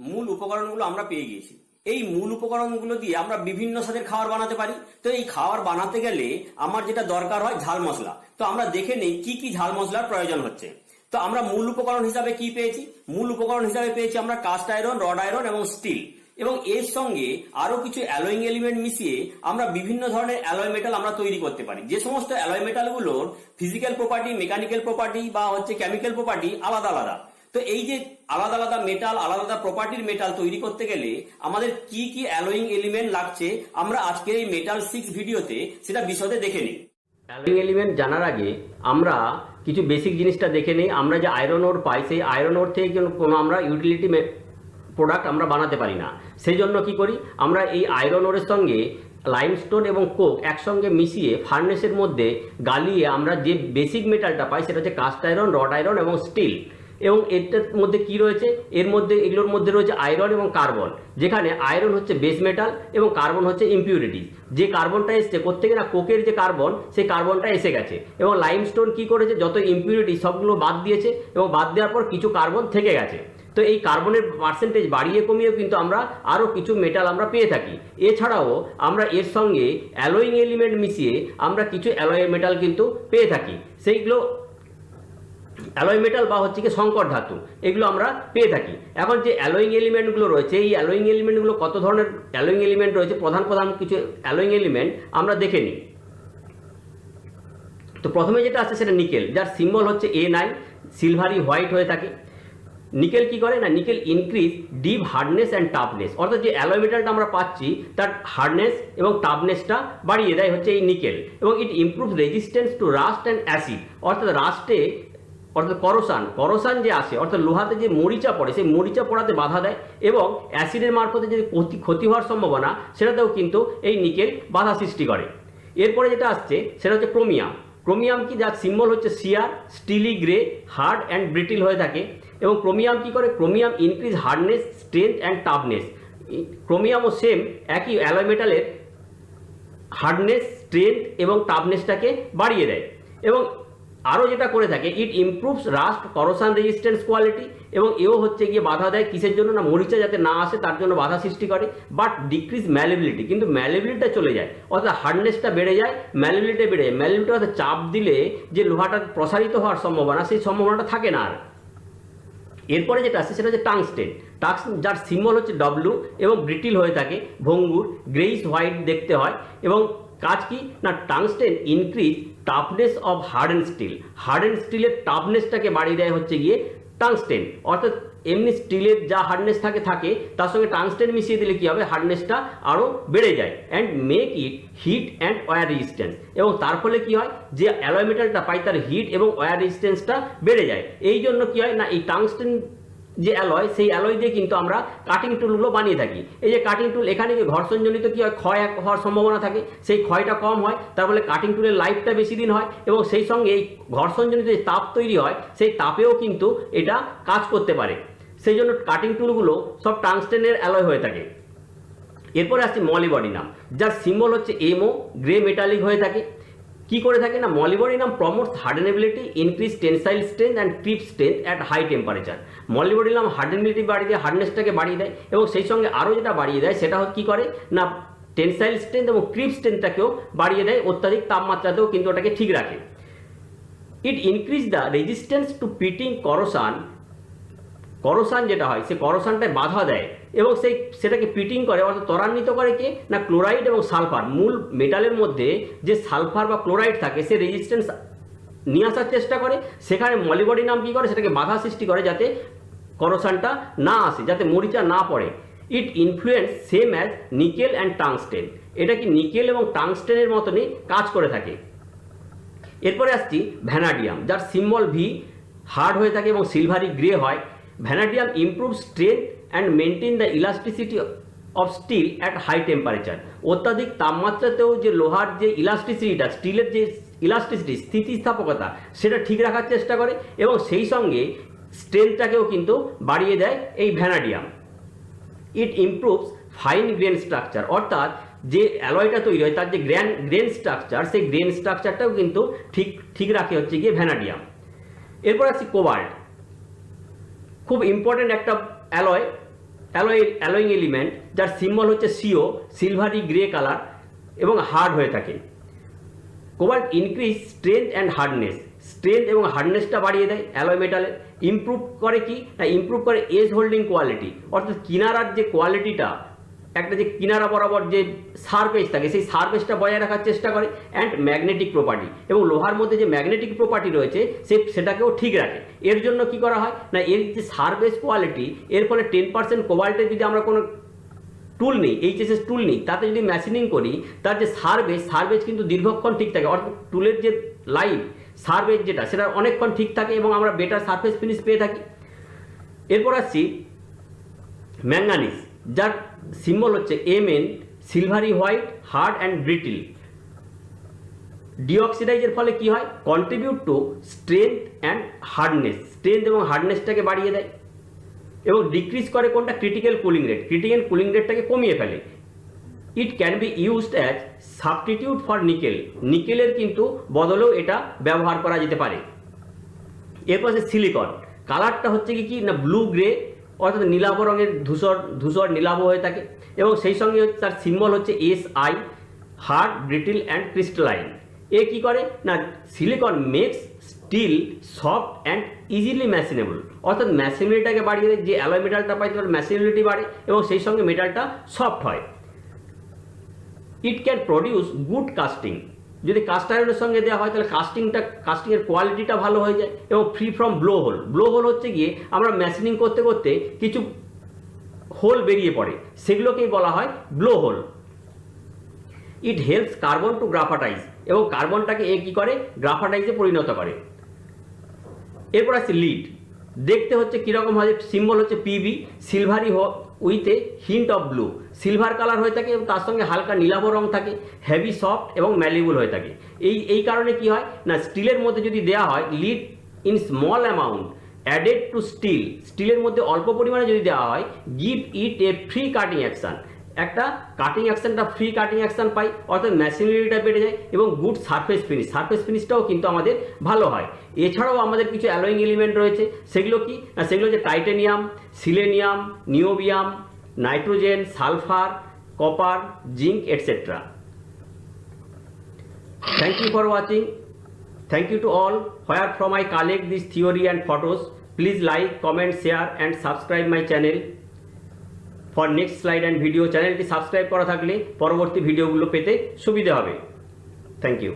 মূল উপকরণগুলো আমরা পেয়ে গিয়েছি। এই মূল উপকরণগুলো দিয়ে আমরা বিভিন্ন স্বাদের খাবার বানাতে পারি। তো এই খাবার বানাতে গেলে আমার যেটা দরকার হয় ঝাল মশলা। তো আমরা দেখে নেই কি কি ঝাল মশলার প্রয়োজন হচ্ছে। তো আমরা মূল উপকরণ হিসাবে কি পেয়েছি? মূল উপকরণ হিসাবে পেয়েছি আমরা কাস্ট আয়রন, রড আয়রন এবং স্টিল। এবং এর সঙ্গে আরও কিছু অ্যালোয়িং এলিমেন্ট মিশিয়ে আমরা বিভিন্ন ধরনের অ্যালয় মেটাল আমরা তৈরি করতে পারি। যে সমস্ত অ্যালয় মেটালগুলোর ফিজিক্যাল প্রপার্টি, মেকানিক্যাল প্রপার্টি বা হচ্ছে কেমিক্যাল প্রপার্টি আলাদা আলাদা। তো এই যে আলাদা আলাদা মেটাল আলাদা আলাদা প্রপার্টির মেটাল তৈরি করতে গেলে আমাদের কি কি অ্যালোয়িং এলিমেন্ট লাগছে, আমরা আজকের এই মেটাল সিক্স ভিডিওতে সেটা বিশদে দেখে নিই। অ্যালোয়িং এলিমেন্ট জানার আগে আমরা কিছু বেসিক জিনিসটা দেখে নিই। আমরা যে আয়রন ওর পাই, সেই আয়রন ওর থেকে কোনো আমরা ইউটিলিটি প্রোডাক্ট আমরা বানাতে পারি না। সেই জন্য কি করি? আমরা এই আয়রন ওরের সঙ্গে লাইমস্টোন এবং কোক একসঙ্গে মিশিয়ে ফার্নেসের মধ্যে গালিয়ে আমরা যে বেসিক মেটালটা পাই, সেটা হচ্ছে কাস্ট আয়রন রড আয়রন এবং স্টিল এবং এটার মধ্যে কি রয়েছে? এর মধ্যে, এগুলোর মধ্যে রয়েছে আয়রন এবং কার্বন যেখানে আয়রন হচ্ছে বেস মেটাল এবং কার্বন হচ্ছে ইম্পিউরিটি যে কার্বনটা এসছে কোথেকে না কোকের যে কার্বন সেই কার্বনটা এসে গেছে। এবং লাইমস্টোন কি করেছে? যত ইম্পিউরিটি সবগুলো বাদ দিয়েছে এবং বাদ দেওয়ার পর কিছু কার্বন থেকে গেছে। তো এই কার্বনের পার্সেন্টেজ বাড়িয়ে কমিয়েও কিন্তু আমরা আরও কিছু মেটাল আমরা পেয়ে থাকি। এছাড়াও আমরা এর সঙ্গে অ্যালোয়িং এলিমেন্ট মিশিয়ে আমরা কিছু অ্যালয় মেটাল কিন্তু পেয়ে থাকি। সেইগুলো অ্যালয় মেটাল বা হচ্ছে কি সংকর ধাতু, এগুলো আমরা পেয়ে থাকি। এখন যে অ্যালোয়িং এলিমেন্টগুলো রয়েছে, এই অ্যালোয়িং এলিমেন্টগুলো কত ধরনের অ্যালোয়িং এলিমেন্ট রয়েছে, প্রধান প্রধান কিছু অ্যালোয়িং এলিমেন্ট আমরা দেখে নিই। তো প্রথমে যেটা আছে সেটা নিকেল যার সিম্বল হচ্ছে এ নাইন সিলভারি হোয়াইট হয়ে থাকে। নিকেল কি করে? না nickel increase deep hardness and toughness অর্থাৎ যে অ্যালয় মেটালটা আমরা পাচ্ছি, তার হার্ডনেস এবং টাফনেসটা বাড়িয়ে দেয় হচ্ছে এই নিকেল এবং it improve resistance to rust and acid অর্থাৎ রাস্টে অর্থাৎ করসান করসান যে আসে, অর্থাৎ লোহাতে যে মরিচা পড়ে, সেই মরিচা পড়াতে বাধা দেয় এবং অ্যাসিডের মারফতে যে ক্ষতি ক্ষতি হওয়ার সম্ভাবনা, সেটাতেও কিন্তু এই নিকেল বাধা সৃষ্টি করে। এরপরে যেটা আসছে, সেটা হচ্ছে ক্রোমিয়াম। ক্রোমিয়াম কি? যার সিম্বল হচ্ছে C R steely grey hard and brittle হয়ে থাকে। এবং ক্রোমিয়াম কি করে? Chromium increase hardness strength and toughness ক্রোমিয়ামও same একই অ্যালয় মেটালের হার্ডনেস স্ট্রেংথ এবং টাফনেসটাকে বাড়িয়ে দেয়। এবং আরও যেটা করে থাকে it improves rust corrosion resistance quality এবং এও হচ্ছে গিয়ে বাধা দেয় কিসের জন্য না, মরিচা যাতে না আসে তার জন্য বাধা সৃষ্টি করে বাট ডিক্রিজ ম্যালেবিলিটি কিন্তু ম্যালেবিলিটিটা চলে যায়। অর্থাৎ হার্ডনেসটা বেড়ে যায় ম্যালেবিলিটি বেড়ে যায়। ম্যালেবিলিটি অর্থাৎ চাপ দিলে যে লোহাটা প্রসারিত হওয়ার সম্ভাবনা, সেই সম্ভাবনাটা থাকে না আর। এরপরে যেটা আসছে, সেটা হচ্ছে টাংস্টেন টাক্স যার সিম্বল হচ্ছে ডব্লু এবং ব্রিটিল হয়ে থাকে, ভঙ্গুর গ্রেইস হোয়াইট দেখতে হয় এবং কাজ কি? না tungsten increase toughness of hard and steel hard and স্টিলের টাফনেসটাকে বাড়িয়ে দেয় হচ্ছে গিয়ে টাংস্টেন অর্থাৎ এমনি স্টিলের যা হার্ডনেস থাকে থাকে, তার সঙ্গে টাংস্টেন মিশিয়ে দিলে কী হবে? হার্ডনেসটা আরও বেড়ে যায় and make it heat and wear resistance এবং তার ফলে কি হয়? যে অ্যালয় মেটালটা পাই তার হিট এবং ওয়ার রেজিস্ট্যান্সটা বেড়ে যায়। এই জন্য কি হয়? না, এই টাংস্টেন যে অ্যালয়, সেই অ্যালয় দিয়ে কিন্তু আমরা কাটিং টুলগুলো বানিয়ে থাকি। এই যে কাটিং টুল এখানে যে ঘর্ষণজনিত কী হয়? ক্ষয় হওয়ার সম্ভাবনা থাকে। সেই ক্ষয়টা কম হয়, তার ফলে কাটিং টুলের লাইফটা বেশি দিন হয় এবং সেই সঙ্গে এই ঘর্ষণজনিত যে তাপ তৈরি হয়, সেই তাপেও কিন্তু এটা কাজ করতে পারে। সেই জন্য কাটিং টুলগুলো সব টাংস্টেনের অ্যালয় হয়ে থাকে। এরপরে আসছে মলিবডিনাম যার সিম্বল হচ্ছে এমও গ্রে মেটালিক হয়ে থাকে। কি করে থাকে না molybdenum promotes hardenability increase tensile strength and creep strength at high temperature molybdenum hardenability বাড়িয়ে দেয় হার্ডনেসটাকে বাড়িয়ে দেয় এবং সেই সঙ্গে আরও যেটা বাড়িয়ে দেয় সেটা কি করে না টেনসাইল স্ট্রেংথ এবং ক্রিপ স্ট্রেংথটাকেও বাড়িয়ে দেয়, অত্যাধিক তাপমাত্রাতেও কিন্তু ওটাকে ঠিক রাখে। It increase the resistance to pitting corrosion corrosion যেটা হয়, সে করোসানটায় বাধা দেয় এবং সেই সেটাকে পিটিং করে, অর্থাৎ ত্বরান্বিত করে কে? না, ক্লোরাইড এবং সালফার। মূল মেটালের মধ্যে যে সালফার বা ক্লোরাইড থাকে, সে রেজিস্ট্যান্স নিয়ে আসার চেষ্টা করে। সেখানে মলিবডি নাম কী করে? সেটাকে বাধা সৃষ্টি করে যাতে করসানটা না আসে, যাতে মরিচা না পড়ে। It influence same as nickel and tungsten এটা কি নিকেল এবং টাংস্টেনের মতনই কাজ করে থাকে। এরপরে আসছি ভ্যানাডিয়াম, যার সিম্বল ভি হার্ড হয়ে থাকে এবং সিলভারি গ্রে হয়। Vanadium improve strength and maintain the elasticity of steel at high temperature অত্যাধিক তাপমাত্রাতেও যে লোহার যে ইলাস্টিসিটিটা স্টিলের যে ইলাস্টিসিটি স্থিতিস্থাপকতা, সেটা ঠিক রাখার চেষ্টা করে এবং সেই সঙ্গে স্ট্রেংথটাকেও কিন্তু বাড়িয়ে দেয় এই vanadium it improves fine grain structure অর্থাৎ যে অ্যালয়টা তৈরি হয়, তার যে গ্র্যান গ্রেন স্ট্রাকচার সেই গ্রেন স্ট্রাকচারটাও কিন্তু ঠিক ঠিক রাখে হচ্ছে গিয়ে ভ্যানাডিয়াম এরপর আসছি কোবাল্ট খুব ইম্পর্টেন্ট একটা অ্যালয় অ্যালয় অ্যালোয়িং এলিমেন্ট যার সিম্বল হচ্ছে C O silvery grey colour এবং হার্ড হয়ে থাকে। Cobalt increase strength and hardness strength এবং হার্ডনেসটা বাড়িয়ে দেয় অ্যালয় মেটালে ইম্প্রুভ করে কি? না ইম্প্রুভ করে এজ হোল্ডিং কোয়ালিটি অর্থাৎ কিনারার যে কোয়ালিটিটা একটা যে কিনারা বরাবর যে সারফেস থাকে, সেই সারফেসটা বজায় রাখার চেষ্টা করে অ্যান্ড ম্যাগনেটিক প্রপার্টি এবং লোহার মধ্যে যে ম্যাগনেটিক প্রপার্টি রয়েছে, সে, সেটাকেও ঠিক রাখে। এর জন্য কি করা হয়? না, এর যে সারফেস কোয়ালিটি এর ফলে টেন পার্সেন্ট কোবাল্টের যদি আমরা কোনো টুল নেই এইচএসএস টুল নেই, তাতে যদি মেশিনিং করি, তার যে সার্ভেজ সার্ভেজ কিন্তু দীর্ঘক্ষণ ঠিক থাকে। অর্থাৎ টুলের যে লাইফ সার্ভেজ যেটা, সেটা অনেকক্ষণ ঠিক থাকে এবং আমরা বেটার সারফেস ফিনিশ পেয়ে থাকি। এরপর আসছি ম্যাঙ্গানিজ যার সিম্বল হচ্ছে M N silvery white hard and brittle ডিঅক্সিডাইজের ফলে কি হয়? Contribute to strength and hardness strength এবং হার্ডনেসটাকে বাড়িয়ে দেয়। এবং ডিক্রিজ করে কোনটা? Critical cooling rate critical cooling রেটটাকে কমিয়ে ফেলে। It can be used as substitute for nickel নিকেলের কিন্তু বদলেও এটা ব্যবহার করা যেতে পারে। এরপর আছে সিলিকন কালারটা হচ্ছে কি না ব্লু গ্রে অর্থাৎ নীলাভ রঙের ধূসর ধূসর নীলাভ হয়ে থাকে এবং সেই সঙ্গে তার সিম্বল হচ্ছে S I hard brittle and crystalline এ কি করে? না silicon makes steel soft and easily machinable অর্থাৎ ম্যাশিনেবিলিটাকে বাড়িয়ে দেয়, যে অ্যালয় মেটালটা পাই তার ম্যাশিনেবিলিটি বাড়ে এবং সেই সঙ্গে মেটালটা সফট হয়। It can produce good casting যদি কাস্ট আয়রনের সঙ্গে দেওয়া হয়, তাহলে কাস্টিংটা কাস্টিংয়ের কোয়ালিটিটা ভালো হয়ে যায় এবং free from blow hole blow hole হচ্ছে গিয়ে আমরা মেশিনিং করতে করতে কিছু হোল বেরিয়ে পড়ে। সেগুলোকেই বলা হয় blow hole it helps carbon to graphitize এবং কার্বনটাকে এ কী করে? গ্রাফাটাইজে পরিণত করে। এরপর আছে লিড দেখতে হচ্ছে কীরকম হয় সিম্বল হচ্ছে P B silvery with a hint of blue silver colour হয়ে থাকে এবং তার সঙ্গে হালকা নীলাভ রং থাকে হেভি সফট এবং ম্যালিবল হয়ে থাকে। এই এই কারণে কি হয়? না, স্টিলের মধ্যে যদি দেওয়া হয় lead in small amount added to steel স্টিলের মধ্যে অল্প পরিমাণে যদি দেওয়া হয় give it a free cutting action একটা কাটিং অ্যাকশনটা ফ্রি কাটিং অ্যাকশন পাই, অর্থাৎ মেশিনারিটা বেড়ে যায় এবং গুড সারফেস ফিনিশ সারফেস ফিনিশটাও কিন্তু আমাদের ভালো হয়। এছাড়াও আমাদের কিছু অ্যালোয়িং এলিমেন্ট রয়েছে। সেগুলো কি? না সেগুলো হচ্ছে titanium selenium niobium nitrogen sulphur copper zinc etcetera thank you for watching thank you to all where from I collect this theory and photos please like comment share and subscribe my channel for next slide and video চ্যানেলটি subscribe করা থাকলে পরবর্তী ভিডিওগুলো পেতে সুবিধে হবে। Thank you